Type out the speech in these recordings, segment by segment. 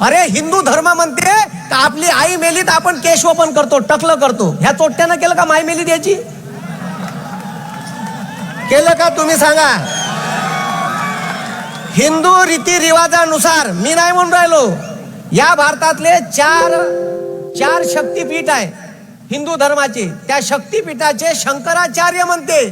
अरे हिंदू धर्म म्हणते का आपली आई मेली तर आपण केश ओपन करतो टकलं करतो. ह्या चोट्यानं केलं का माय मेली द्यायची केलं का तुम्ही सांगा? हिंदू रीती रिवाजानुसार मी नाही म्हणून राहिलो. या भारतातले चार चार शक्तीपीठ आहे हिंदू धर्माचे. त्या शक्तीपीठाचे शंकराचार्य म्हणते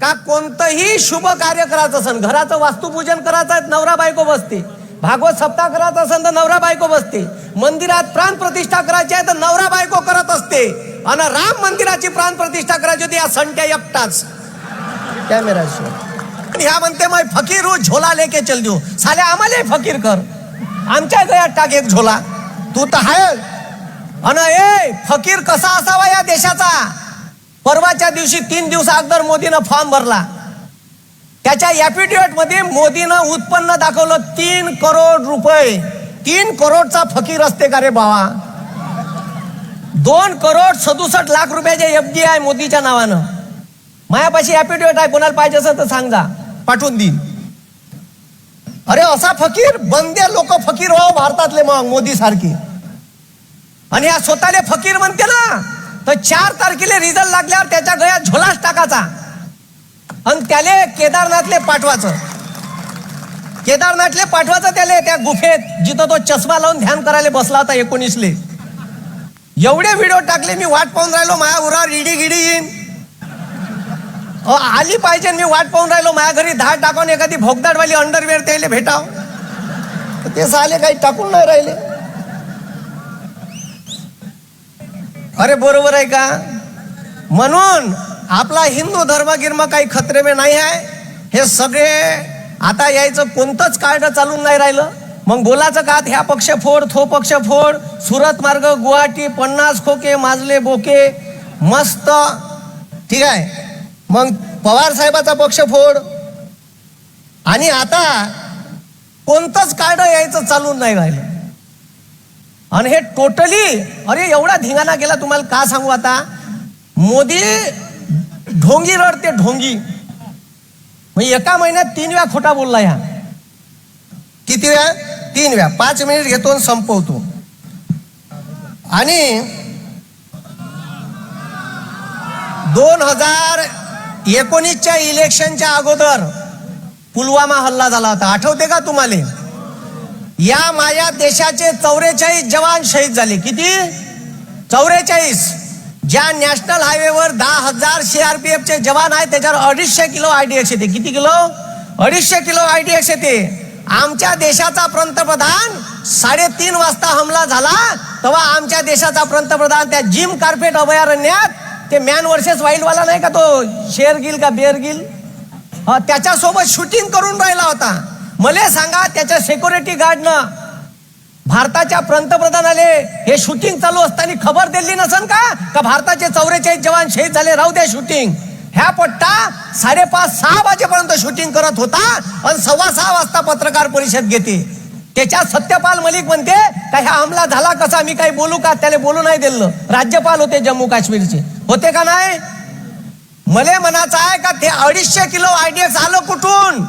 का कोणतंही शुभ कार्य करायचं असेल घराचं वास्तुपूजन करायचं आहे नवरा बायको बसते. भागवत सप्ताह करायचा असेल तर नवरा बायको बसते. मंदिरात प्राण प्रतिष्ठा करायची आहे तर नवरा बायको करत असते. आणि राम मंदिराची प्राण प्रतिष्ठा करायची होती या संट्या एकटाच. कॅमेरा ह्या म्हणते मग फकीर रोज झोला लेके चल देऊ. साले आम्हाला फकीर कर. आमच्या गळ्यात टाक एक झोला. तू तर आहे अन ए फकीर कसा असावा या देशाचा? परवाच्या दिवशी तीन दिवस अगोदर मोदीनं फॉर्म भरला. त्याच्या ऍफिडेव्हिटमध्ये मोदीनं उत्पन्न दाखवलं तीन करोड रुपये. तीन करोडचा फकीर असते का रे बाबा? दोन करोड सदुसष्ट लाख रुपयाचे एफ डी आहे मोदीच्या नावानं. मायापाशी ऍफिडेव्हिट आहे कोणाला पाहिजे असेल तर सांगा पाठवून देईन. अरे असा फकीर बंदे लोक फकीर हो भारतातले मग मोदी सारखे. आणि या स्वतःले फकीर म्हणते ना तर चार तारखेला रिझल्ट लागल्यावर त्याच्या गळ्यात झोलाच टाकायचा. आणि त्याले केदारनाथले पाठवायचं. केदारनाथले पाठवायचं त्याले त्या गुफेत जिथं तो चष्मा लावून ध्यान करायला बसला होता एकोणीसले. एवढे व्हिडिओ टाकले मी वाट पाहून राहिलो माया उरावर इडी गिडी येईन. आली पाहिजे मी वाट पाहून राहिलो माझ्या घरी धाड टाकून एखादी भोगदाडवाली अंडरवेअर त्याला भेटाव. ते साले काही टाकून नाही राहिले. अरे बरोबर आहे का? म्हणून आपला हिंदू धर्म गिर्म काही खतरे में नाही आहे. हे सगळे आता यायचं कोणतंच कार्ड चालून नाही राहिलं. मग बोलाचं का ह्या पक्ष फोड थो पक्ष फोड सुरत मार्ग गुवाहाटी पन्नास खोके माजले बोके मस्त. ठीक आहे. मग पवार साहेबाचा पक्ष फोड. आणि आता कोणतंच कार्ड यायचं चालून नाही राहिलं. आणि हे टोटली अरे एवढा धिंगाणा गेला तुम्हाला का सांगू आता? मोदी ढोंगी रडते ढोंगी. म्हणजे एका महिन्यात तीन वेळा खोटा बोलला ह्या. किती वेळा? तीन वेळा. पाच मिनिट घेतो आणि संपवतो. आणि दोन हजार एकोणीसच्या इलेक्शनच्या अगोदर पुलवामा हल्ला झाला होता. आठवते का तुम्हाला? या माझ्या देशाचे चौवेचाळीस जवान शहीद झाले. किती? चौवेचाळीस ज्या नॅशनल हायवेवर दहा हजार सीआरपीएफचे जवान आहेत त्याच्यावर अडीचशे किलो आयडीएक्स येते. किती किलो? अडीचशे किलो आयडीएक्स येते. आमच्या देशाचा पंतप्रधान साडेतीन वाजता हमला झाला तेव्हा आमच्या देशाचा पंतप्रधान त्या जिम कार्पेट अभयारण्यात ते मॅन वर्सेस वाईल्डवाला नाही का तो शेर गिल का बेअर गिल? त्याच्यासोबत शूटिंग करून राहिला होता. मला सांगा त्याच्या सिक्युरिटी गार्डनं भारताच्या पंतप्रधानाले हे शूटिंग चालू असताना खबर दिली नसन का? का भारताचे चौवेचाळीस जवान शहीद झाले? राहू द्या शूटिंग ह्या पट्टा साडेपाच सहा वाजेपर्यंत शूटिंग करत होता आणि सव्वा सहा वाजता पत्रकार परिषद घेते. त्याच्यात सत्यपाल मलिक म्हणते का ह्या हमला झाला कसा? मी काही बोलू का? त्याला बोलू नाही दिलं. राज्यपाल होते जम्मू काश्मीरचे. होते का नाही? मले म्हणायचं आहे का ते अडीचशे किलो आयडीएस आलं कुठून?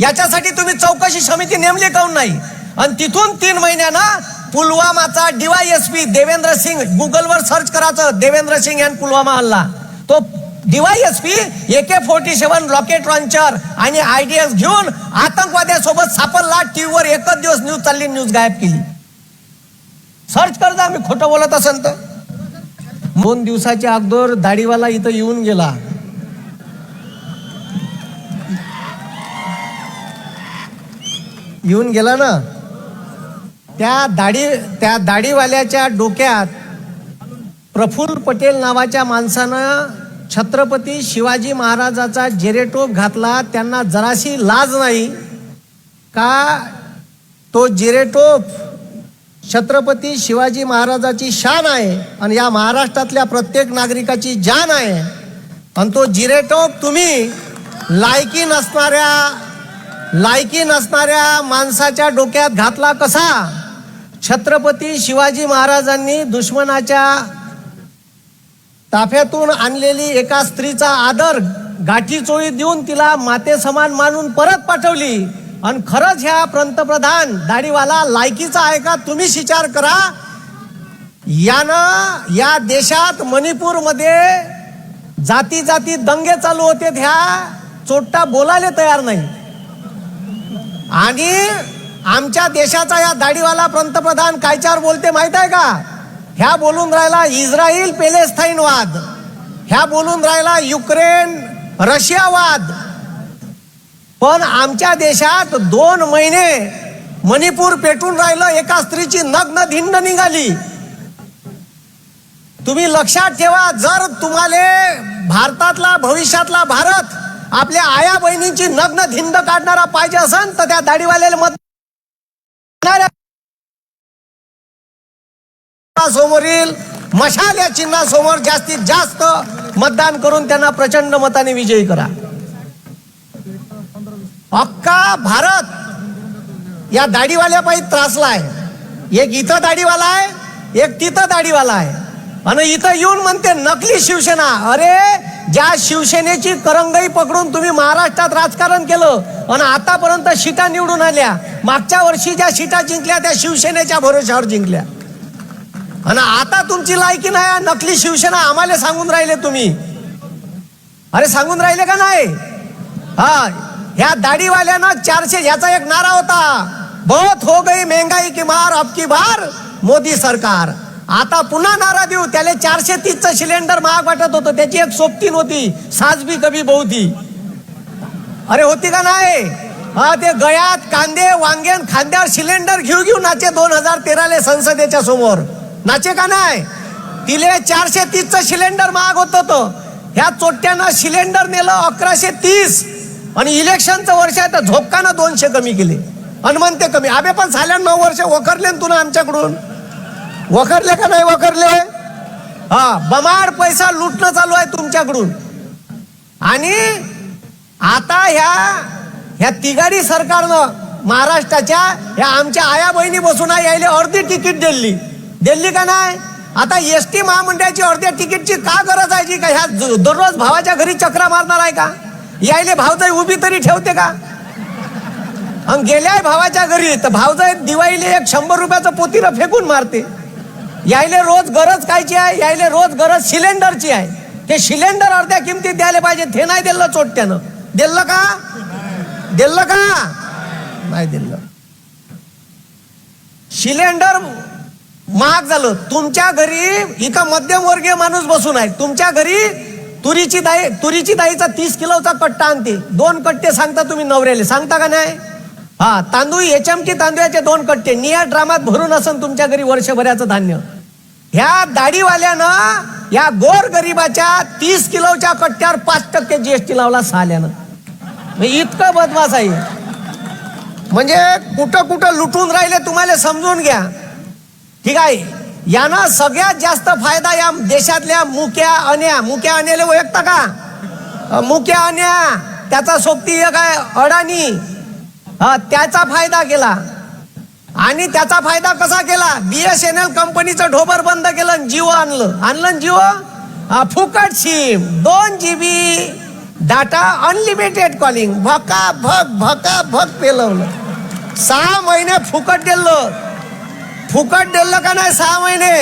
याच्यासाठी तुम्ही चौकशी समिती नेमली काऊन नाही? आणि तिथून तीन महिन्यानं पुलवामाचा डीवायएसपी देवेंद्र सिंग गुगलवर सर्च करायचं देवेंद्र सिंग यांनी पुलवामा हल्ला. तो DYSP AK forty seven rocket launcher आणि आयडीएस घेऊन आतंकवाद्यासोबत सापडला. टीव्हीवर एकच दिवस न्यूज चालली न्यूज गायब केली. सर्च कर मी खोटं बोलत असेल तर. दोन दिवसाच्या अगोदर दाढीवाला इथं येऊन गेला. येऊन गेला ना? त्या दाढी त्या दाढीवाल्याच्या डोक्यात प्रफुल्ल पटेल नावाच्या माणसानं छत्रपती शिवाजी महाराजाचा जेरेटोप घातला. त्यांना जराशी लाज नाही का? तो जिरेटोप छत्रपती शिवाजी महाराजाची शान आहे आणि या महाराष्ट्रातल्या प्रत्येक नागरिकाची जान आहे. आणि तो जिरेटोप तुम्ही लायकी नसणाऱ्या लायकी नसणाऱ्या माणसाच्या डोक्यात घातला कसा? छत्रपती शिवाजी महाराजांनी दुश्मनाच्या ताफ्यातून आणलेली एका स्त्रीचा आदर गाठी चोळी देऊन तिला माते समान मानून परत पाठवली. आणि खरंच ह्या पंतप्रधान दाढीवाला लायकीचा आहे का तुम्हीच विचार करा. यानं या देशात मणिपूरमध्ये जाती जाती दंगे चालू होते ह्या. चोट्टा बोलायला तयार नाही. आणि आमच्या देशाचा या दाढीवाला पंतप्रधान कायच्यावर बोलते माहीत आहे का? ह्या बोलून राहिला इस्रायल पेलेस्थाईन वाद ह्या बोलून राहिला युक्रेन रशिया वाद पण आमच्या देशात दोन महिने मणिपूर पेटून राहिलं एका स्त्रीची नग्न धिंड निघाली. तुम्ही लक्षात ठेवा जर तुम्हाला भारतातला भविष्यातला भारत आपल्या आया बहिणींची नग्न धिंड काढणारा पाहिजे असेल तर त्या दाढीवाल्याला मत समोरील मशाल या चिन्हासमोर जास्तीत जास्त मतदान करून त्यांना प्रचंड मताने विजयी करा. अख्खा भारत या दाढीवाल्यापायी त्रासलाय एक इथं दाढीवाला आहे एक तिथं दाढीवाला आहे. आणि इथं येऊन म्हणते नकली शिवसेना. अरे ज्या शिवसेनेची करंगई पकडून तुम्ही महाराष्ट्रात राजकारण केलं आणि आतापर्यंत शिटा निवडून आल्या मागच्या वर्षी ज्या सीटा जिंकल्या त्या शिवसेनेच्या भरोश्यावर जिंकल्या. आणि आता तुमची लायकी नाही नकली शिवसेना आम्हाला सांगून राहिले तुम्ही. अरे सांगून राहिले का नाही? हा ह्या दाढीवाल्यानं चारशे ह्याचा एक नारा होता. बहुत हो गई महंगाई की मार अब की बार मोदी सरकार. आता पुन्हा नारा देऊ. त्याला चारशे तीसचं सिलेंडर महाग वाटत होतं. त्याची एक सोबतीन होती साजबी कभी बहुती. अरे होती का नाही? हा ते गळ्यात कांदे वांगेन खांद्यावर सिलेंडर घेऊ घेऊ नाचे दोन हजार तेराले संसदेच्या समोर. नाचे का नाही? तिले चारशे तीसचं सिलेंडर महाग होत होतं. ह्या चोट्यानं सिलेंडर नेलं अकराशे तीस. आणि इलेक्शनचं वर्ष आहे तर झोपकानं दोनशे कमी केले. आणि कमी. आबे पण झाल्या नऊ वर्ष वखरले ना तुला आमच्याकडून. वखरले का नाही वखरले? हा बमाड पैसा लुटणं चालू आहे तुमच्याकडून. आणि आता ह्या ह्या तिघाडी सरकारनं महाराष्ट्राच्या ह्या आमच्या आया बहिणी बसून आहे, यायले अर्धी तिकीट दिली. दिली का नाही? आता एस टी महामंडळाची अर्ध्या तिकीटची का गरज आहे जी का? ह्या दररोज भावाच्या घरी चक्रा मारणार आहे का? यायले भावजाई उभी तरी ठेवते का? आणि गेल्याय भावाच्या घरी तर भावजाई दिवाळीले एक शंभर रुपयाचं पोतीला फेकून मारते. यायले रोज गरज कायची आहे? यायले रोज गरज सिलेंडरची आहे. ते सिलेंडर अर्ध्या किमतीत द्यायला पाहिजे. ते नाही दिलं चोट्यानं दिलं का? दिलं का? नाही दिलं. सिलेंडर महाग झालं. तुमच्या घरी इथं मध्यमवर्गीय माणूस बसून आहे. तुमच्या घरी तुरीची दाई तुरीची दाईचा तीस किलोचा कट्टा आणते. दोन कट्टे सांगता तुम्ही नवऱ्याले. सांगता का नाही? हा तांदूळ एचएमटी तांदूळाचे दोन कट्टे. निया ड्रामात भरून असन तुमच्या घरी वर्षभराचं धान्य. ह्या दाढीवाल्यानं या गोर गरिबाच्या तीस किलोच्या कट्ट्यावर पाच टक्के जीएसटी लावला साल्यानं इतकं बदमाश आहे. म्हणजे कुठं कुठं लुटून राहिले तुम्हाला समजून घ्या. ठीक आहे. यानं सगळ्यात जास्त फायदा या देशातल्या मुक्या अन्या मुक्या अन्याला ओळखता का? मुक्या अन्या त्याचा सोबती एक आहे अडाणी. त्याचा फायदा केला. आणि त्याचा फायदा कसा केला? बीएसएनएल कंपनीचं ढोबर बंद केलं जिओ आणलं. आणलं जिओ? हा, फुकट सिम दोन G B data unlimited calling भका भक भका भक पेलवलं. सहा महिने फुकट दिलं फुकट दिलं का नाही सहा महिने?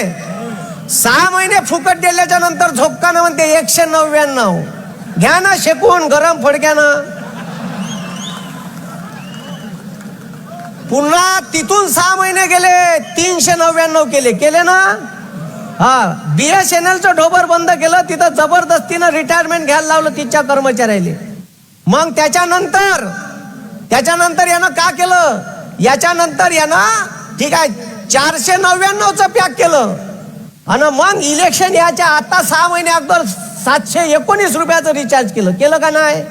सहा महिने फुकट दिल्याच्या नंतर झोपकानं म्हणते एकशे नव्याण्णव. घ्या ना शेकून गरम फडक्यानं. पुन्हा तिथून सहा महिने गेले तीनशे नव्याण्णव केले. केले ना? हा बी एस एन एलचं ढोबर बंद केलं तिथं जबरदस्तीनं रिटायरमेंट घ्यायला लावलं तिच्या कर्मचाऱ्याले. मग त्याच्यानंतर त्याच्यानंतर यानं का केलं? याच्यानंतर यानं ठीक आहे चारशे नव्याण्णवचं पॅक केलं. आणि मग इलेक्शन याच्या आता सहा महिने अगोदर सातशे एकोणीस रुपयाचं रिचार्ज केलं. केलं का नाही?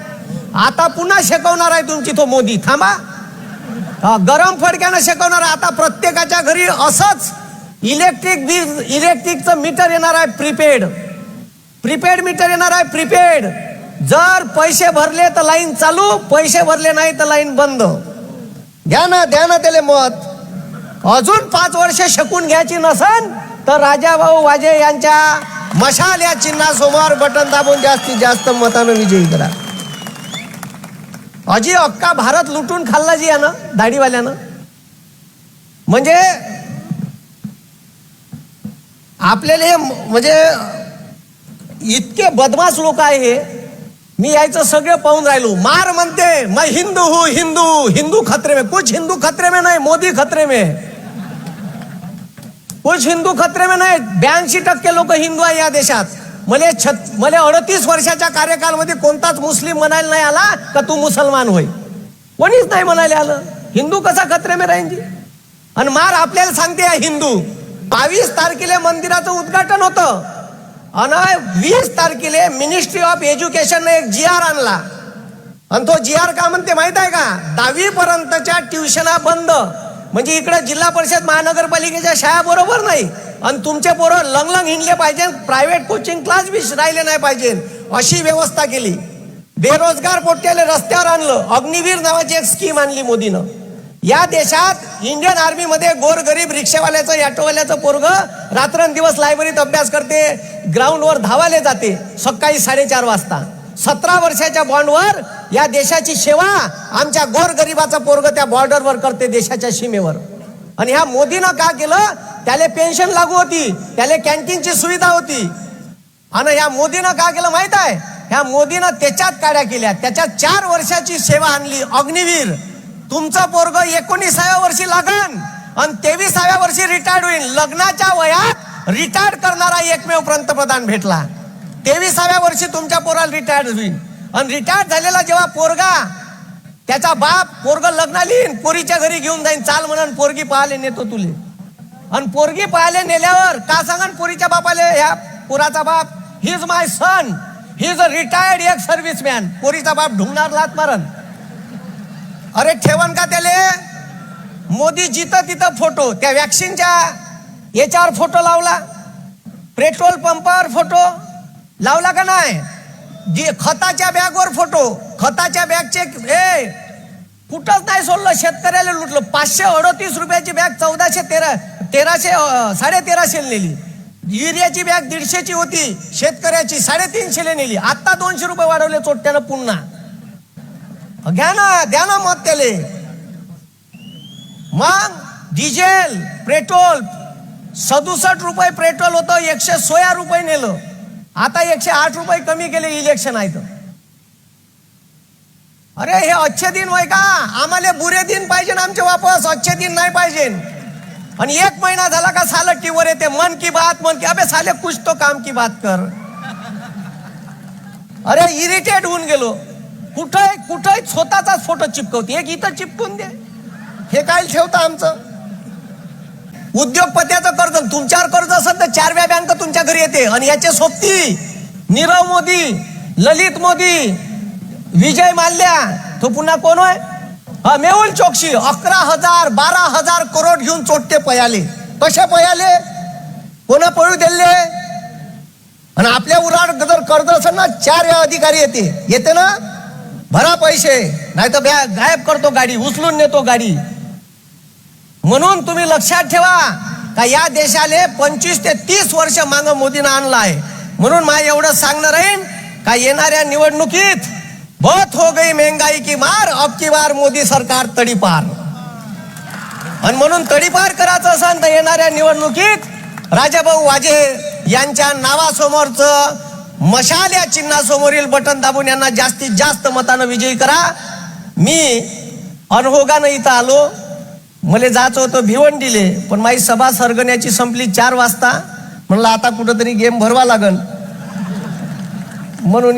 आता पुन्हा शिकवणार आहे तुमची तो मोदी. थांबा. गरम फडक्यानं शिकवणार आता प्रत्येकाच्या घरी असंच इलेक्ट्रिक बिल इलेक्ट्रिकचं मीटर येणार आहे प्रीपेड प्रीपेड मीटर येणार आहे प्रीपेड जर पैसे भरले तर लाईन चालू पैसे भरले नाही तर लाईन बंद. घ्या ना द्या ना त्याले मत. अजून पाच वर्ष शकून घ्यायची नसन तर राजाभाऊ वाजे यांच्या मशाल या चिन्हासमोर बटन दाबून जास्तीत जास्त मतानं विजयी करा. अजी अक्का भारत लुटून खाल्ला जी यानं दाढीवाल्यानं. म्हणजे आपल्याला हे म्हणजे इतके बदमाश लोक आहे हे. मी यायचं सगळं पाहून राहिलो. मार म्हणते मैं हिंदू हूँ हिंदू हिंदू खतरे में. कुछ हिंदू खतरे में नाही मोदी खतरे में. कुछ हिंदू खतरे में नाही. ब्याऐंशी टक्के लोक हिंदू आहे या देशात. मले छत मले अडतीस वर्षाच्या कार्यकालमध्ये कोणताच मुस्लिम म्हणायला नाही आला का तू मुसलमान होय? कोणीच नाही म्हणायला आलं. हिंदू कसा खत्रे मे राहीन जी? आणि मार आपल्याला सांगते हिंदू बावीस तारखेला मंदिराचं उद्घाटन होतं. आणि वीस तारखेला मिनिस्ट्री ऑफ एज्युकेशनने एक जी आर आणला. आणि तो जी आर का म्हणते माहीत आहे का? दहावी पर्यंतच्या ट्युशना बंद. म्हणजे इकडे जिल्हा परिषद महानगरपालिकेच्या शाळा बरोबर नाही. आणि तुमचे पोरं लंग लंग हिंडले पाहिजे प्रायव्हेट कोचिंग क्लास बी राहिले नाही पाहिजे. अशी व्यवस्था केली. बेरोजगार पोट्याला रस्त्यावर आणलं. अग्निवीर नावाची एक स्कीम आणली मोदीनं. या देशात इंडियन आर्मीमध्ये गोरगरीब रिक्षावाल्याचं ऑटोवाल्याचं पोरग रात्रंदिवस लायब्ररीत अभ्यास करते ग्राउंडवर धावाले जाते सकाळी साडेचार वाजता. सतरा वर्षाच्या बॉन्डवर या देशाची सेवा आमच्या गोरगरिबाचा पोरग त्या बॉर्डरवर करते देशाच्या सीमेवर. आणि ह्या मोदीनं का केलं? त्याला पेन्शन लागू होती. त्याला कॅन्टीनची सुविधा होती. आणि ह्या मोदीनं का केलं माहीत आहे? ह्या मोदीनं त्याच्यात काड्या केल्या. त्याच्यात चार वर्षाची सेवा आणली अग्निवीर. तुमचं पोरग एकोणीसाव्या वर्षी लागन. आणि तेवीसाव्या वर्षी रिटायर्ड होईल लग्नाच्या वयात रिटायर्ड करणारा एकमेव पंतप्रधान भेटला. तेवीसाव्या वर्षी तुमच्या पोराला रिटायर्ड होईल आणि रिटायर्ड झालेला जेव्हा पोरगा त्याचा बाप पोरग लग्नाला येईन पोरीच्या घरी घेऊन जाईन. चाल म्हणून पोरगी पाहायला नेतो तुले. आणि पोरगी पाहायला नेल्यावर का सांगन पोरीच्या बापाले ह्या पोराचा बाप he is my son he is a retired एक सर्व्हिस मॅन पोरीचा बाप ढुंगणार लात मारन. अरे ठेवण का त्याले? मोदी जिथं तिथं फोटो त्या वॅक्सिनच्या याच्यावर फोटो लावला. पेट्रोल पंपावर फोटो लावला का नाही? जी- खताच्या बॅगवर फोटो खताच्या बॅगचे ए कुठंच नाही सोडलं. शेतकऱ्याला लुटलं. पाचशे अडतीस रुपयाची बॅग चौदाशे तेरा तेराशे अं, साडे तेराशे नेली. युरियाची बॅग दीडशेची होती शेतकऱ्याची साडेतीनशेला नेली. आत्ता दोनशे रुपये वाढवले चोट्यानं पुन्हा. घ्या ना द्या ना मत त्याले. मग डिझेल पेट्रोल सदुसष्ट रुपये पेट्रोल होतं एकशे सोळा रुपये नेलं. आता एकशे आठ रुपये कमी केले इलेक्शन आहे तर अरे हे अच्छे दिन वय का? आम्हाला बुरे दिन पाहिजे आमचे वापस अच्छे दिन नाही पाहिजे. आणि एक महिना झाला का साल टीवर येते. मन की बात मन की अबे साले कुछ तो काम की बात कर. अरे इरिटेट होऊन गेलो. कुठं कुठं स्वतःचाच फोटो चिपकवते. एक इथं चिपकून दे. हे काय ठेवतं आमचं. उद्योगपत्याचं कर्ज तुमच्यावर कर्ज असेल तर चारव्या बँक तुमच्या घरी येते. आणि याचे सोबती नीरव मोदी ललित मोदी विजय माल्या. तो पुन्हा कोण आहे हा मेहुल चोक्सी अकरा हजार बारा हजार करोड घेऊन चोटते पयाले. कसे पयाले? कोणा पळू दिले आणि आपल्या उराड जर कर्ज असेल ना चार अधिकारी येते. येते ना? भरा पैसे नाही तर गायब करतो गाडी उचलून नेतो गाडी. म्हणून तुम्ही लक्षात ठेवा का या देशाले पंचवीस ते तीस वर्ष मांग मोदीनं आणलं आहे म्हणून मला एवढं सांगणार राहीन का येणाऱ्या निवडणुकीत बहुत हो गई महंगाई की मार अब की बार मोदी सरकार तडीपार आणि म्हणून तडीपार करायचं असेल तर येणाऱ्या निवडणुकीत राजाभाऊ वाजे यांच्या नावासमोरचं मशाल या चिन्हासमोरील बटन दाबून यांना जास्तीत जास्त मतानं विजयी करा. मी अनहोगानं इथं आलो. मला जायचं होतं भिवंडीले पण माझी सभा सरगण्याची संपली चार वाजता. म्हणलं आता कुठंतरी गेम भरवा लागल. म्हणून